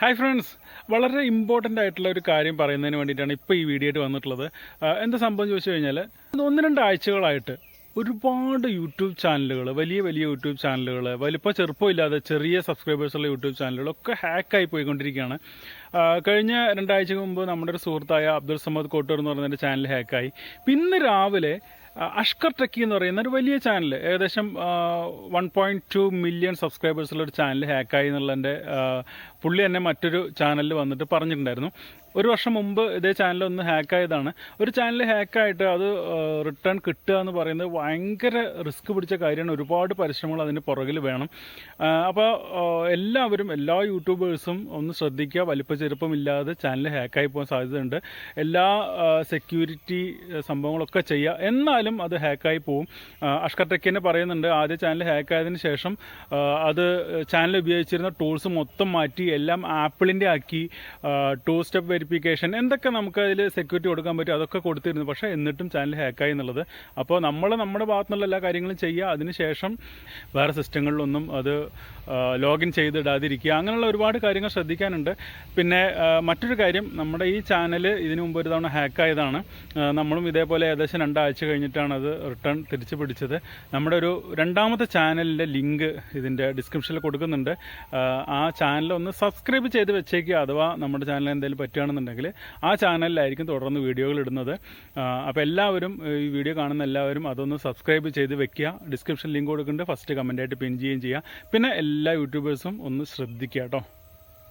Hi friends വളരെ important ആയിട്ടുള്ള ഒരു കാര്യം പറയുന്നതിന് വേണ്ടിയിട്ടാണ് ഇപ്പോൾ ഈ വീഡിയോ ആയിട്ട് വന്നിട്ടുള്ളത്. എന്താ സംഭവം ചോദിച്ചു കഴിഞ്ഞാൽ ഒന്ന് രണ്ട് ആഴ്ചകളായിട്ട് ഒരുപാട് യൂട്യൂബ് ചാനലുകൾ വലിയ വലിയ യൂട്യൂബ് ചാനലുകൾ വലിപ്പം ചെറുപ്പമില്ലാതെ ചെറിയ സബ്സ്ക്രൈബേഴ്സുള്ള യൂട്യൂബ് ചാനലുകളൊക്കെ ഹാക്കായി പോയിക്കൊണ്ടിരിക്കുകയാണ്. കഴിഞ്ഞ രണ്ടാഴ്ച മുമ്പ് നമ്മുടെ ഒരു സുഹൃത്തായ അബ്ദുൾ സമദ് കോട്ടൂർ എന്ന് പറയുന്ന ചാനൽ ഹാക്കായി പിന്നെ രാവിലെ അഷ്കർ ടെക്കി എന്ന് പറയുന്ന ഒരു വലിയ ചാനൽ ഏകദേശം വൺ പോയിന്റ് ടു മില്യൺ സബ്സ്ക്രൈബേഴ്സുള്ള ഒരു ചാനൽ ഹാക്കായി എന്നുള്ളതിന്റെ പുള്ളി തന്നെ മറ്റൊരു ചാനലിൽ വന്നിട്ട് പറഞ്ഞിട്ടുണ്ടായിരുന്നു. ഒരു വർഷം മുമ്പ് ഇതേ ചാനൽ ഒന്ന് ഹാക്ക് ആയതാണ്. ഒരു ചാനൽ ഹാക്കായിട്ട് അത് റിട്ടേൺ കിട്ടുക എന്ന് പറയുന്നത് ഭയങ്കര റിസ്ക് പിടിച്ച കാര്യമാണ്. ഒരുപാട് പരിശ്രമങ്ങൾ അതിന് പുറകിൽ വേണം. അപ്പോൾ എല്ലാവരും എല്ലാ യൂട്യൂബേഴ്സും ഒന്ന് ശ്രദ്ധിക്കുക. വലിപ്പ ചെറുപ്പമില്ലാതെ ചാനൽ ഹാക്കായി പോകാൻ സാധ്യതയുണ്ട്. എല്ലാ സെക്യൂരിറ്റി സംഭവങ്ങളൊക്കെ ചെയ്യുക. എന്നാലും അത് ഹാക്കായി പോവും. അഷ്കർ ടെക്കിനെ പറയുന്നുണ്ട് ആദ്യ ചാനൽ ഹാക്കായതിന് ശേഷം അത് ചാനൽ ഉപയോഗിച്ചിരുന്ന ടൂൾസ് മൊത്തം മാറ്റി എല്ലാം ആപ്പിളിന്റെ ആക്കി ടൂ സ്റ്റെപ്പ് വെരിഫിക്കേഷൻ എന്തൊക്കെ നമുക്ക് അതിൽ സെക്യൂരിറ്റി കൊടുക്കാൻ പറ്റും അതൊക്കെ കൊടുത്തിരുന്നു. പക്ഷേ എന്നിട്ടും ചാനൽ ഹാക്കായി എന്നുള്ളത്. അപ്പോൾ നമ്മൾ നമ്മുടെ ഭാഗത്തു നിന്നുള്ള എല്ലാ കാര്യങ്ങളും ചെയ്യുക. അതിനുശേഷം വേറെ സിസ്റ്റങ്ങളിലൊന്നും അത് ലോഗിൻ ചെയ്തിടാതിരിക്കുക. അങ്ങനെയുള്ള ഒരുപാട് കാര്യങ്ങൾ ശ്രദ്ധിക്കാനുണ്ട്. പിന്നെ മറ്റൊരു കാര്യം നമ്മുടെ ഈ ചാനൽ ഇതിനു മുമ്പ് ഒരു തവണ ഹാക്കായതാണ് നമ്മളും ഇതേപോലെ ഏകദേശം രണ്ടാഴ്ച കഴിഞ്ഞിട്ടാണ് അത് റിട്ടേൺ തിരിച്ചു പിടിച്ചത്. നമ്മുടെ ഒരു രണ്ടാമത്തെ ചാനലിന്റെ ലിങ്ക് ഇതിന്റെ ഡിസ്ക്രിപ്ഷനിൽ കൊടുക്കുന്നുണ്ട്. ആ, ചാനൽ ഒന്ന് സബ്സ്ക്രൈബ് ചെയ്ത് വെച്ചേക്കുക. അഥവാ നമ്മുടെ ചാനൽ എന്തെങ്കിലും പറ്റുകയാണെന്നുണ്ടെങ്കിൽ ആ ചാനലിലായിരിക്കും തുടർന്ന് വീഡിയോകൾ ഇടുന്നത്. അപ്പോൾ എല്ലാവരും ഈ വീഡിയോ കാണുന്ന എല്ലാവരും അതൊന്ന് സബ്സ്ക്രൈബ് ചെയ്ത് വെക്കുക. ഡിസ്ക്രിപ്ഷൻ ലിങ്ക് കൊടുക്കുന്നുണ്ട്. ഫസ്റ്റ് കമന്റായിട്ട് പിൻ ചെയ്യുകയും ചെയ്യുക. പിന്നെ എല്ലാ യൂട്യൂബേഴ്സും ഒന്ന് ശ്രദ്ധിക്കുക കേട്ടോ.